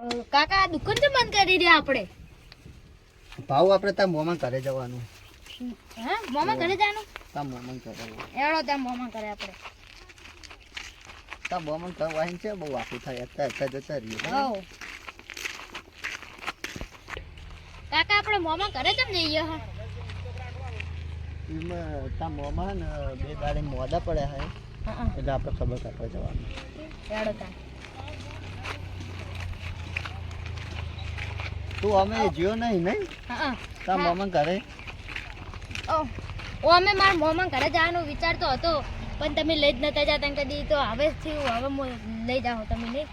કાકા દુકાન તો બંધ કરી રહ્યા આપણે? ભાવ આપણે તાર મોમાં ઘરે જવાનું. હા? મોમાં ઘરે જવાનું? તાર મોમાં ઘરે. એડો ત્યાં મોમાં ઘરે આપણે. તાર મોમાં ઘર વાહીને છે બહુ આખું થાય. અત્યારે અત્યારે જતા રહીએ. કાકા આપણે મોમાં ઘરે કેમ જઈએ હા? એમાં તાર મોમાં ને બે દાડે મોડા પડ્યા હે. એટલે આપણે ખબર કાપવા જવાનું. એડો ત્યાં તું અમે જીઓ નહીં નહીં? હા તાર હા. ઘરે? ઓ અમે મારા મોમાં ઘરે જવાનો વિચારતો હતો પણ તમે લઈ જ નતા જતા કદી તો હવે થયું હવે મો- લઈ જાઓ તમે નહીં?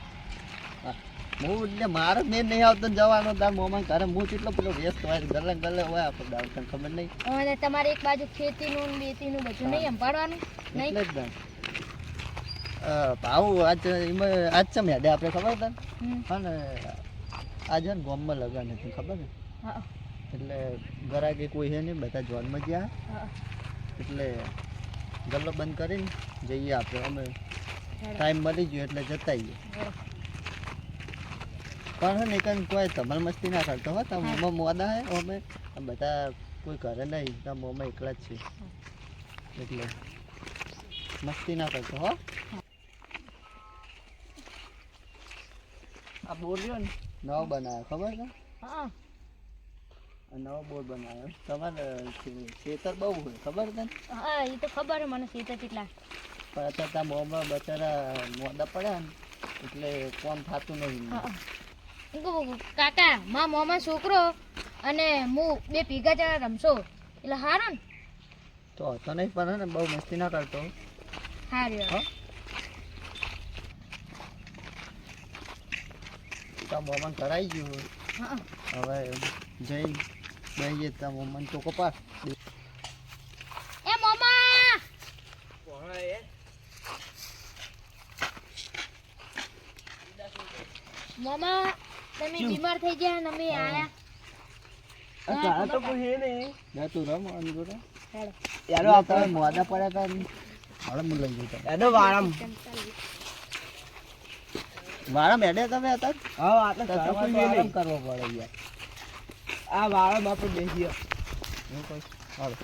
હું. એટલે મારે મેં નહીં આવતો જવાનો તાર મોમાં ઘરે. હું કેટલો પેલો વ્યસ્ત હોય ગલે ગલે હોય આપણે દાવ તને ખબર નહીં? અને તમારે એક બાજુ ખેતીનું બેતીનું બધું નહીં સંભાળવાનું નહીં? એટલે જ ભાવ આજ એમાં આજ છે મેડે આપણે ખબર તને? હમ. હા આજે ને ગામમાં લગન હતું ખબર ને હા. એટલે ગરાકે કોઈ છે નહીં બધા જોનમાં ગયા. હા. એટલે ગલ્લો બંધ કરીને જઈએ આપણે. અમે ટાઈમ મળી ગયો એટલે જતા આવીએ પણ હે ને કાંઈ કોઈ ધમાલ મસ્તી ના કરતો હો તમે હા. મોદા હે અમે બધા કોઈ ઘરે નહીં તમે મોમાં એકલા જ છે એટલે મસ્તી ના કરતો હો. આ બોર રહ્યો ને. નવો બનાવ્યો ખબર છે? હા. નવો બોર્ડ બનાવ્યો. તમારે ખેતર બહુ હોય ખબર છે ને? હા એ તો ખબર છે મને ખેતર કેટલા. પણ અત્યારે ત્યાં મોમાં બચારા મોડા પડ્યા ને એટલે કોમ થતું નહીં કાકા મા મોમાં છોકરો અને હું બે ભેગા જણા રમશો. એટલે હારો ને. તો હતો નહીં પણ ને બહુ મસ્તી ના કરતો. હાર્યો હા? તો મોમાં કરાઈ ગયું હવે જઈ જઈએ ત્યાં મોમાં તો કપા. એ મોમા! મોમા તમે બીમાર થઈ ગયા ને અમે આયા. જા તું રમ આમ જોડે હેડો. આપણે મોડા પડ્યા હતા. વાળા મેડે તમે હતા? હા તો આરામ કરવો પડે યાર. હું કહું, હાલો.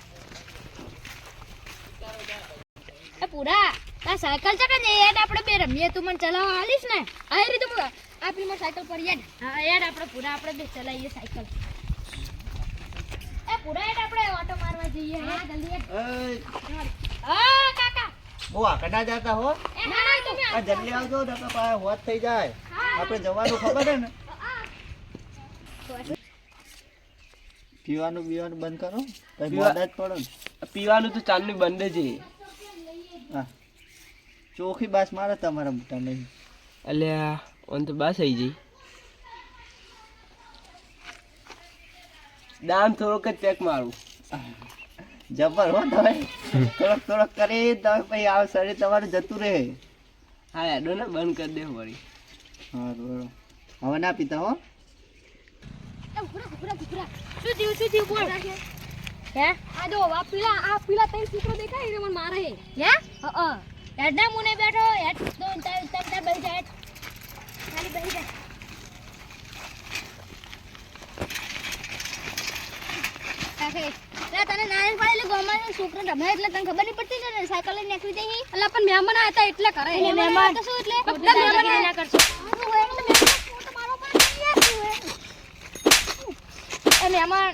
એ પૂરા આ સાયકલ છે ને યાર આપણે બે રમીએ તું મને ચલાવવા આલીશ ને? આ રીતે હું આપણી માં સાયકલ પર યાર. હા યાર આપણે પૂરા આપણે બે ચલાવીએ સાયકલ. એ પૂરા યાદ આપણે ઓટો મારવા જઈએ. હા જલ્દી યાદ. હા બહુ ના જતા હો. આ જલ્દી આવજો ને તો હોત થઈ જાય. આપણે જવાનું ખબર હે ને? પીવાનું પીવાનું બંધ કરો. પછી પીવા- મોડા જ પડો ને. પીવાનું તો ચાંદની બંધ છે હા. ચોખી બાસ મારે તમારા મોટા નહીં. અલ્યા ઓન તો બસ આવી જઈ. દામ થોડોક જ ચેક મારું. જબર હો તમે. થોડોક થોડોક કરી તમે પછી આ શરીર તમારું જતું રહે. હા એડો ને બંધ કરી દે વળી. હા બરોબર. હવે ના પીતા હો. શું થયું શું થયું? બોલ. હે? આ જો આ પીલા આ પીલા ત્રણ છોકરો દેખાય ને મને મારે. હે? હે હા. હેડ ના મુને બેઠો. હેડ તો જા હેડ ખાલી બેસી જા કાકે લે તને નાની પાડે એટલે ગોમાં છોકરો રમે એટલે તને ખબર નહીં પડતી ને? સાયકલ લઈને નીકળી જઈ એટલે પણ મહેમાન હતા એટલે કરે મહેમાન. તો શું એટલે? બધા મહેમાન ના કરશો. એ મહેમાન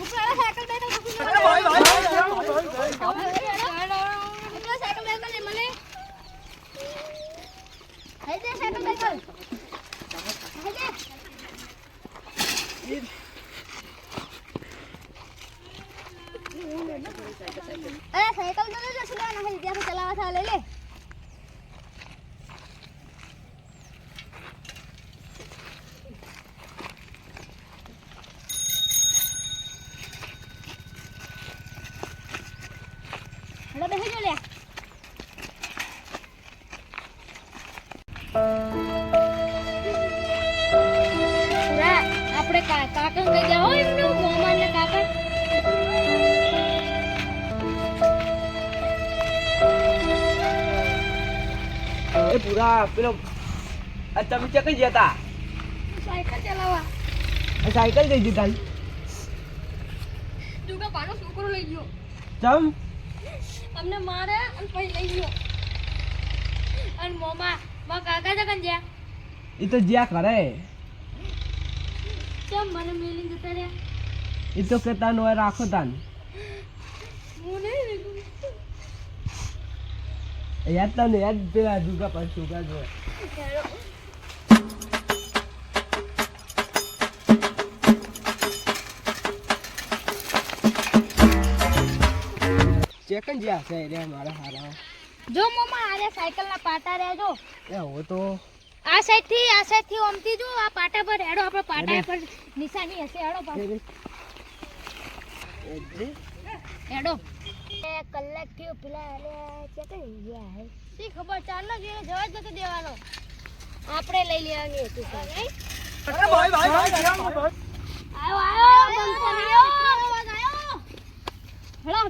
ઉપલા સાયકલ બેઠો ઉપલા સાયકલ બેઠો લે મને હઈ દે સાયકલ બેઠો હઈ દે અરે સાયકલ તો લેજો સુલા ના હઈ ચલાવવા થા લે. પૂરા પેલો આ તમે ચકઈ જતા સાયકલ ચલાવવા. સાયકલ જઈ જતા દુગા પાનો છોકરો લઈ ગયો. તમ અમને મારે અને પછી લઈ ગયો. અને મોમા મા કાકા જગન જ્યા? એ તો જ્યા કરે. ચમ મને મેલી જતા રહ્યા. એ તો કેતા નો રાખો તાન. હું નહીં યાદ તને યાદ પેલા દુગા પાંચ છોકરા જો ચેકન જ્યાં છે રે મારા હારા. જો મોમાં આરે સાયકલ ના પાટા રહેજો. એ હો તો આ સાઈડથી આ સાઈડથી ઓમતી જો આ પાટા પર હેડો આપણે પાટા પર નિશાની હશે. હેડો પાછો. હેડો. એ કલાક થયો પેલા અરે ચેકન ગયા હે શી ખબર? ચાલ ને જવા જ નથી દેવાનો. આપણે લઈ લેવાની હતી ભાઈ ભાઈ ભાઈ આયો આયો બંકો આયો અવાજ આયો હેડો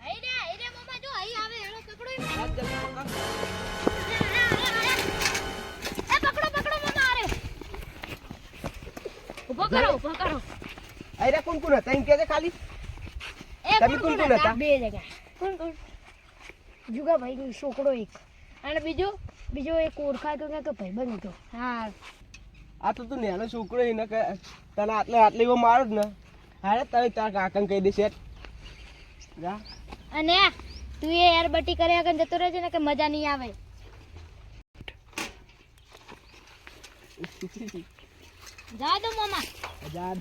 આઈ રે આઈ રે મમ્મા જો આઈ આવે હેડો પકડો. કોણ કોણ હતા એમ કે છે ખાલી તમે કોણ કોણ હતા? બે જગ્યા કોણ કોણ જુગાભાઈ નો છોકરો એક અને બીજો બીજો એક ઓળખાતો ને કે ભાઈબંધ હતો હા આ તો તું નેનો છોકરો એને કે તને આટલે આટલે એવો મારો જ ને હારે તમે તાર કાકાને કહી દેશે જા અને તું એ યાર બટી કર્યા આગળ જતો રહેજે ને કે મજા નહીં આવે જા દો મામા જા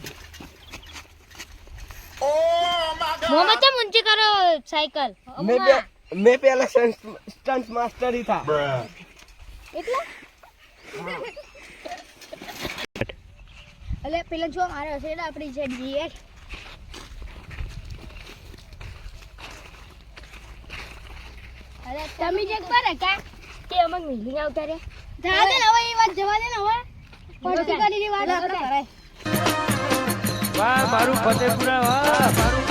મોમા ચમ મુંજી કરો સાયકલ. મે પે- પેલા સ્ટન્ટ માસ્ટર હી થા. એટલે? અલે પેલા જો મારે હશે ને આપણી જે જઈએ અરે તમે જે પર કા કે અમન મિલી આવતા રે જવા દે હવે એ વાત જવા દે ને હવે. પડતી કરીને વાત કરાય વાહ મારું ફતેપુરા વાહ મારું